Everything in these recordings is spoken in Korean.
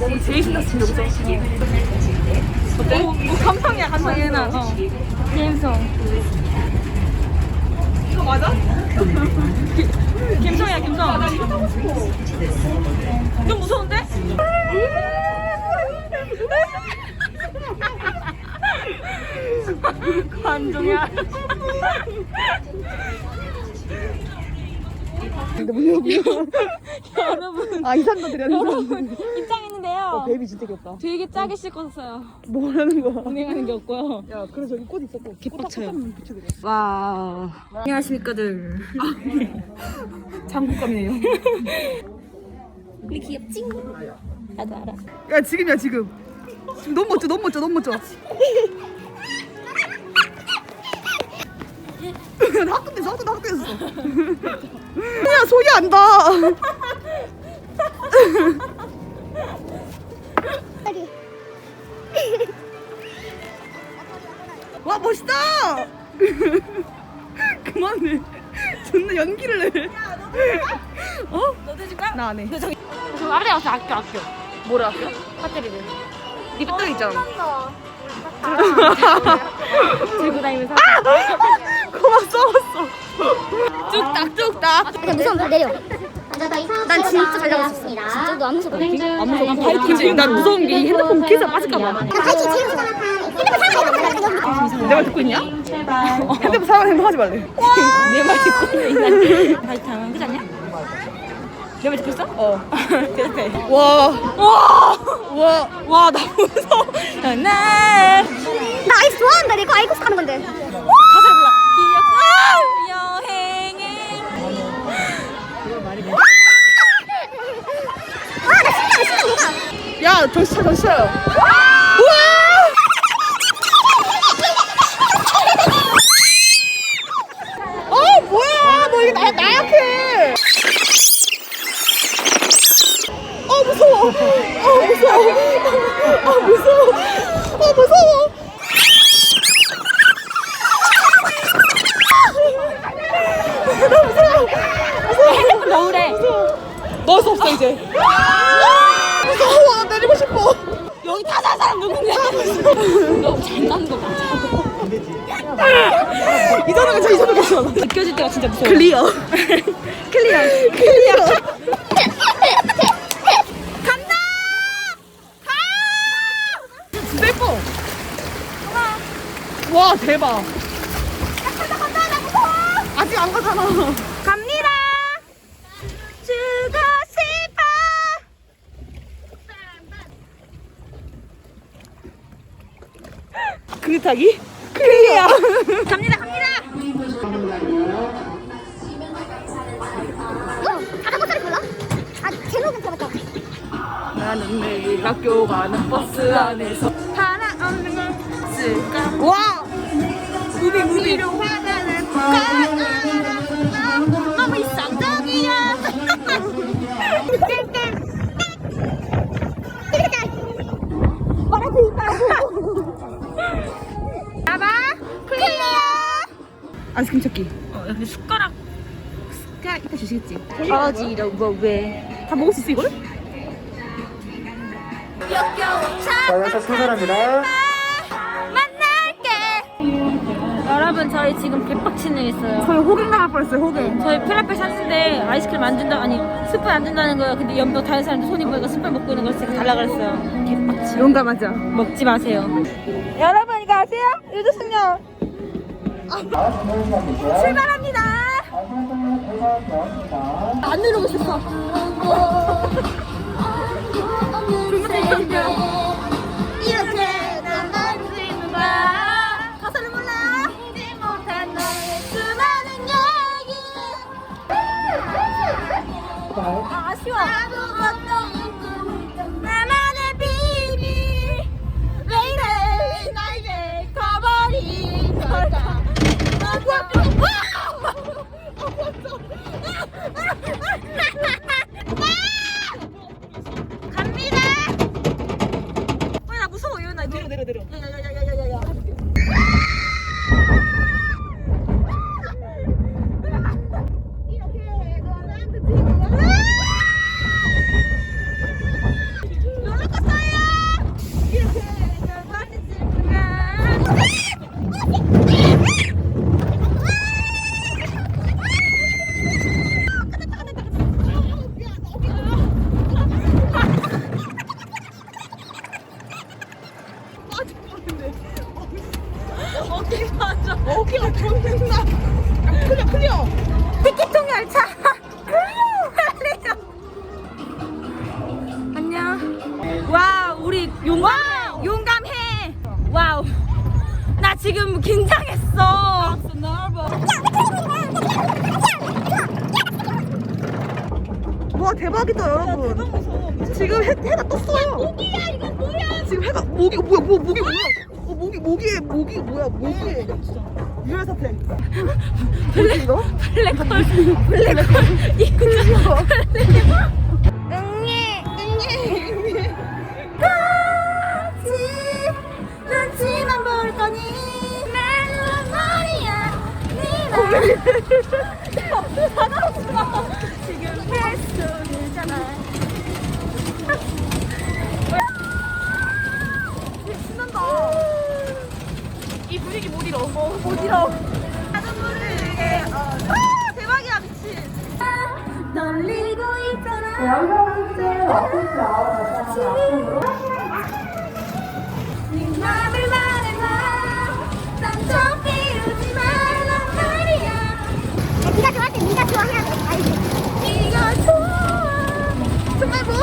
몸이 제일 신났어 여기서. 어때? 오, 오 감성이야 감성 얘나 어. 김성. 이거 맞아? 김성이야 김성. 아, 나 이거 타고 싶어. 좀 무서운데? 관종이야. 여러분. 아 이상도 드려요 여러분 입장에 는데요. 베이비 진짜 귀엽다 되게 짜게 씻었어요. 뭐라는 거야 운행하는 게 없고요. 야 그래 저기 꽃 있었고 개빡쳐요. 와. 안녕하십니까들. 장국감이네요 우리 귀엽지? 나도 알아. 야 지금이야 지금 지금 너무 멋져 너무 멋져 너무 멋져 나 학교 때서 학교 나 학교 때였어 야 소리 안다 와 멋있다 그만해 존나 연기를 해 어? 너도 해줄까? 나 안 해 저 아래 가서 아껴 아껴. 뭐라 아껴? 배터리를. 네 배터리 있잖아 들고 다니면서. 그만 싸웠어 뚝딱 뚝딱. 근데 무서운 내려. 난 진짜 잘 잡았었습니다. 진짜 너안 무서워. 안 무서워 바이킹 난 무서운 게이 핸드폰 케이스 빠질까 봐 바이킹 제일 무서워. 핸드폰 사람 핸드폰 내말 듣고 있냐? 어, 핸드폰 사람 행동하지 말래 내 말 듣고 있는 다시 당한 거지 않냐? 내말 듣고 있어? 어. 대답해. 와. 와. 와. 와, 나 무서워. 나 나 아이스 좋아한다. 내가 아이코스 타는 건데. 가사 불러. 기억 야, 정신 차, 정신 차요. 아, 뭐야. 너 이게 나, 나약해. 아, 무서워. 아, 무서워. 아, 무서워. 아, 무서워. 나 무서워. 핸드폰 넣으래. 넣을 수 없어, 이제. 무서워. 나 내리고 싶어. 여기 다산 사람 누군데? 너무 장난한 거 같아. 이전에 괜찮아, 이전에 괜찮아. 느껴질 때가 진짜 무서워. 클리어. 클리어. 클리어. 간다! 가! 세고. 와, 대박. 아직 안 가잖아. 갑니다. 주고 싶어. 그타기? 클리어. 갑니다, 갑니다. 어? 아 제목은 들어봤다. 나는 매일 학교 가는 버스 안에서 주시겠지 어지러워 왜? 다 먹을 수 있어 이걸? 여기서 출발합니다. 만날게. 여러분 저희 지금 개빡친 일 있어요. 저희 호갱 나갈 뻔했어요 호갱 저희 플라페 샀는데 아이스크림 안 준다 아니 스프 안 준다는 거예요. 근데 옆에 다른 사람들 손이 보니까 스프 먹고 있는 걸 제가 달라 그랬어요. 개빡치. 용감하자 먹지 마세요. 여러분 이거 아세요? 유주승려 출발합니다. 안 수많은 얘기 아, 아쉬워. 나만의 나 용감 용감해. 와우. 나 지금 긴장했어. 와 대박이다 여러분. 지금 해, 해가 떴어요. 모기야 이건 뭐야? 지금 해가 모기 어, 뭐야 뭐 모기 뭐야? 어, 모기 모기에 모기 뭐야 모기에 네, 유혈 사태. 뭐지 블랙 블랙 이거. 블랙 지금 뱃속이잖아 신난다. 이 분위기 못 잃어. 어, 못 잃어. 모르게. 어. 아, 대박이야 미친. 널리고 있잖아 네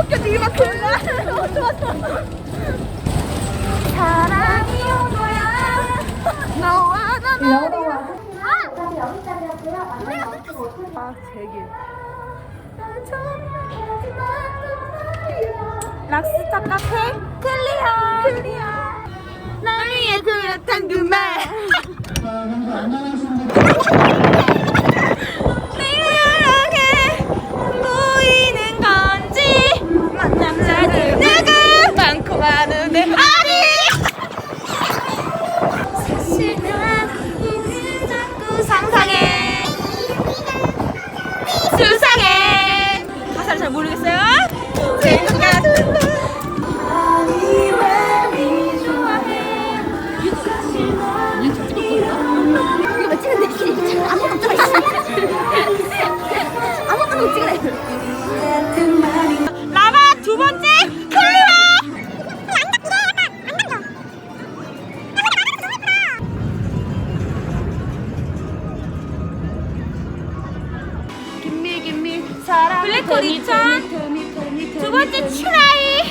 뒤만큼. 너무 좋았어 사랑이 온 거야 너와 나 아, 여기까지였고요. 아 제길. 락스타 카페 클리어 클리어 날 위해 그렸던 그말 사랑 블랙홀 2000 두 번째 추라이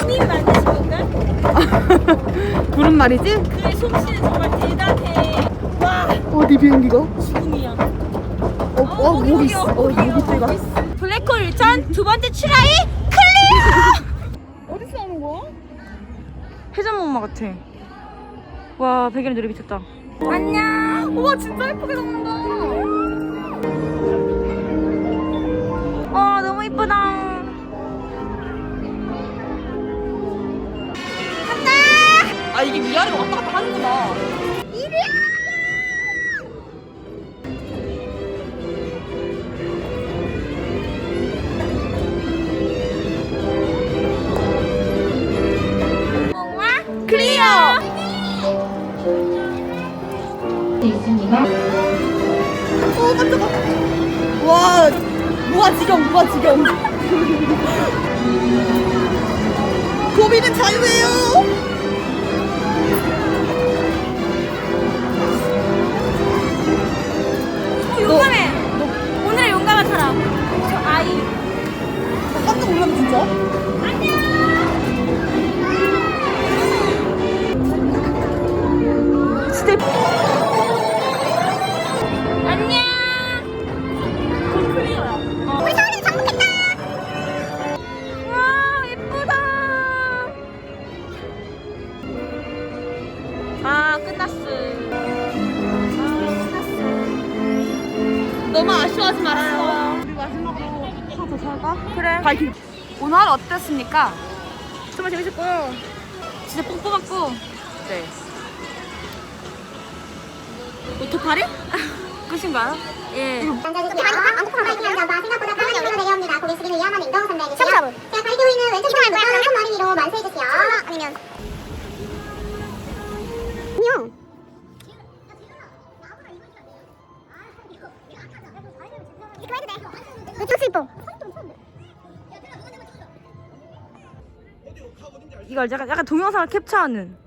손님이 만드신 건가? 구름 말이지? 그의 솜씨는 정말 대단해 와 어디 비행기가? 죽음이야 어, 어, 목이 있어. 어, 목이 뜨가. 블랙홀 2000 두 번째 추라이 클리어 어디서 하는 거야? 회전목마 같아. 와 배경이 노래 미쳤다. 안녕! 우와 진짜 예쁘게 나온다. 와 너무 이쁘다. 아 이게 위아래로 왔다 갔다 하는구나. 어 깜짝아. 와 무아지경 무아지경. 고비는 자유예요. 어, 용감해 아쉬워하지 말아요 우리 마지막으로 하나 더 살까? 그래 바이킹. 오늘 하루 어땠습니까? 정말 재밌었고요 진짜 뽕 뽑았고 네. 오토파리? 끝인가요? 예 바이킹 남자가 생각보다 편하게 위험한 인동 선배이고요. 제가 가리키고 있는 왼쪽 손을 한 머리 위로 만세해 주세요. 아니면 돼. 왼쪽 슬퍼. 이걸 약간, 약간 동영상을 캡처하는